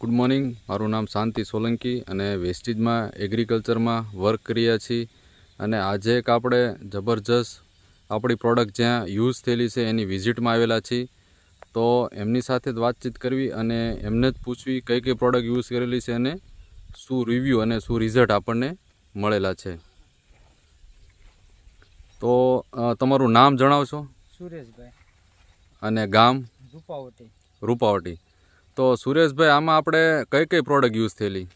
Good morning. મારું નામ શાંતિ સોલંકી અને વેસ્ટીજમાં એગ્રીકલ્ચરમાં વર્ક કરીએ છીએ. અને આજે એક આપણે જબરજસ્ત આપણી પ્રોડક્ટ જ્યાં યુઝ થયેલી છે એની વિઝિટમાં આવેલા છીએ. તો એમની સાથે જ વાતચીત કરવી અને એમને જ પૂછવી કઈ કઈ પ્રોડક્ટ યુઝ કરેલી છે અને શું રિવ્યૂ અને શું રિઝલ્ટ આપણને મળેલા છે. તો તમારું નામ જણાવશો? સુરેશભાઈ. અને ગામ? રૂપાવટી. રૂપાવટી. તો સુરેશભાઈ આમાં આપણે કઈ કઈ પ્રોડક્ટ યુઝ થયેલી?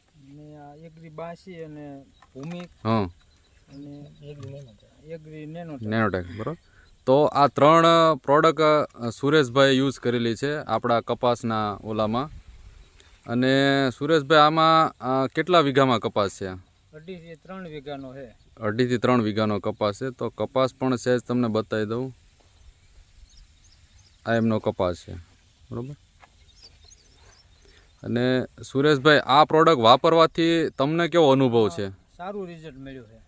એગ્રી બાસી અને ભૂમિક હં. અને એગ્રી નેનોટેક બરાબર. તો આ ત્રણ પ્રોડક્ટ સુરેશભાઈ યુઝ કરેલી છે આપણા કપાસના ઓલામાં. અને સુરેશભાઈ આમાં કેટલા વીઘામાં કપાસ છે? અઢીથી ત્રણ વીઘાનો છે. અઢીથી ત્રણ વીઘાનો કપાસ છે. તો કપાસ પણ સહેજ તમને બતાવી દઉં. આ એમનો કપાસ છે. બરાબર? અને સુરેશભાઈ આ પ્રોડક્ટ વાપરવાથી તમને કેવો અનુભવ છે? સારું રિઝલ્ટ મળ્યું છે.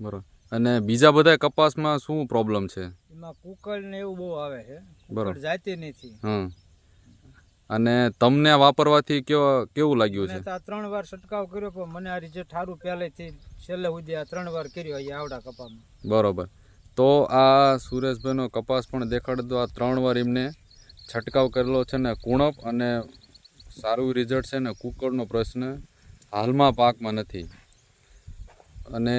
બરાબર. અને બીજા બધા કપાસમાં શું પ્રોબ્લેમ છે? એમાં કુકળ ને એવું બહુ આવે છે. બરોબર. જાતી નથી. હં. અને તમને વાપરવાથી કેવો કેવું લાગ્યું છે? તો આ ત્રણ વાર છંટકાવ કર્યો પણ મને આ રિઝલ્ટ સારું પહેલેથી છેલ્લે સુધી આ ત્રણ વાર કર્યો અહીંયા આવડા કપામાં બરોબર. તો આ સુરેશભાઈનો કપાસ પણ દેખાડતો દો આ ત્રણ વાર એમને છંટકાવ કરેલો છે ને કુણપ અને સારું રિઝલ્ટ છે ને કુકરનો પ્રશ્ન હાલમાં પાકમાં નથી. અને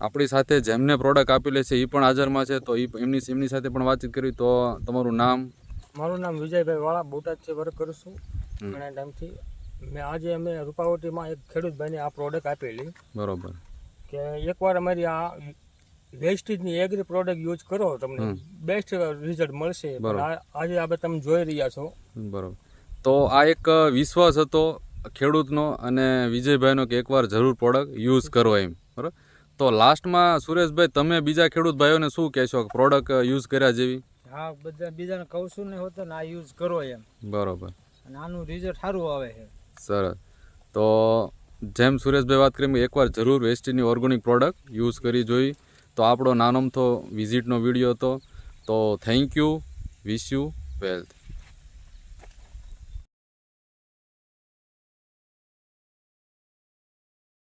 આપણી સાથે જેમને પ્રોડક્ટ આપેલી છે એ પણ હાજરમાં છે તો એ એમની એમની સાથે પણ વાતચીત કરવી તો તમારું નામ? મારું નામ વિજયભાઈ વાળા બોટાદ છે વર્ક કરું છું. ઘણા ટાઈમથી મેં આજે અમે રૂપાવટીમાં એક ખેડૂતભાઈને આ પ્રોડક્ટ આપેલી. બરોબર. કે એકવાર અમારી આ વેસ્ટેજની એગ્રી પ્રોડક્ટ યુઝ કરો તમને બેસ્ટ રિઝલ્ટ મળશે. આજે આપણે તમે જોઈ રહ્યા છો. બરોબર. તો આ એક વિશ્વાસ હતો ખેડૂતનો અને વિજયભાઈનો કે એકવાર જરૂર પ્રોડક્ટ યુઝ કરો એમ બરાબર? તો લાસ્ટમાં સુરેશભાઈ તમે બીજા ખેડૂત ભાઈઓને શું કહેશો પ્રોડક્ટ યુઝ કર્યા જેવી? હા બધા બીજાને કહું છું ને હોતો ને આ યુઝ કરો એમ. બરોબર. અને આનું રિઝલ્ટ સારું આવે છે. સરસ. તો જેમ સુરેશભાઈ વાત કરી એકવાર જરૂર વેસ્ટીની ઓર્ગોનિક પ્રોડક્ટ યુઝ કરી જોઈ. તો આપણો નાનોમથો વિઝિટનો વીડિયો હતો. તો thank you wish you wealth